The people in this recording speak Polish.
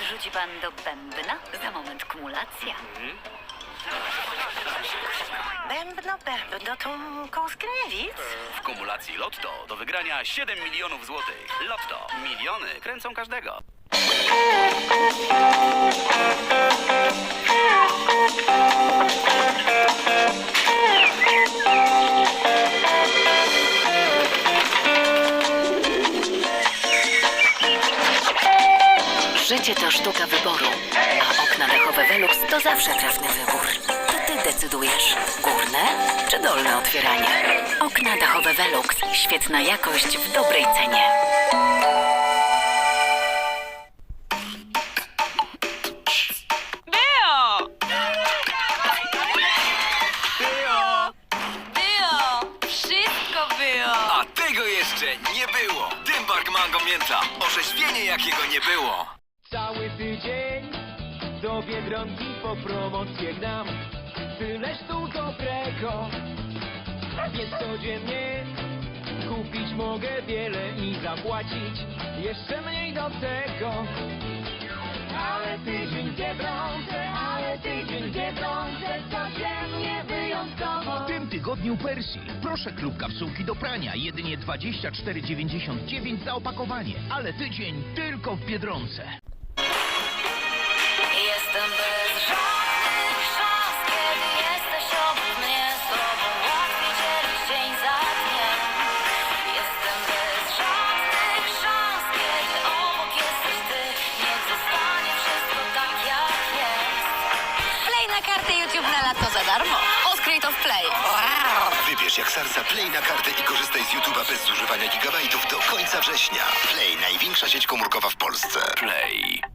wrzuci pan do bębna? Za moment kumulacja. Bębno, bębno, to kołskrewic. W kumulacji Lotto do wygrania 7 milionów złotych. Lotto. Miliony kręcą każdego. Życie to sztuka wyboru, a okna dachowe Velux to zawsze trafny wybór. To ty decydujesz, górne czy dolne otwieranie. Okna dachowe Velux. Świetna jakość w dobrej cenie. Bio! Bio! Wszystko było! A tego jeszcze nie było! Dymbark Mango Mięta. Orzeźwienie jakiego nie było. Cały tydzień do Biedronki po promocję gnam Tyle sztuk dobrego Więc codziennie kupić mogę wiele i zapłacić jeszcze mniej do tego Ale tydzień Biedronce, ale tydzień Biedronce Codziennie wyjątkowo W tym tygodniu Persji. Proszę klub kapsułki do prania. Jedynie 24,99 za opakowanie. Ale tydzień tylko w Biedronce. Na kartę YouTube na lato za darmo. Odkryj to w Play. Wybierz jak serca Play na kartę i korzystaj z YouTube'a bez zużywania gigabajtów do końca września. Play, największa sieć komórkowa w Polsce. Play.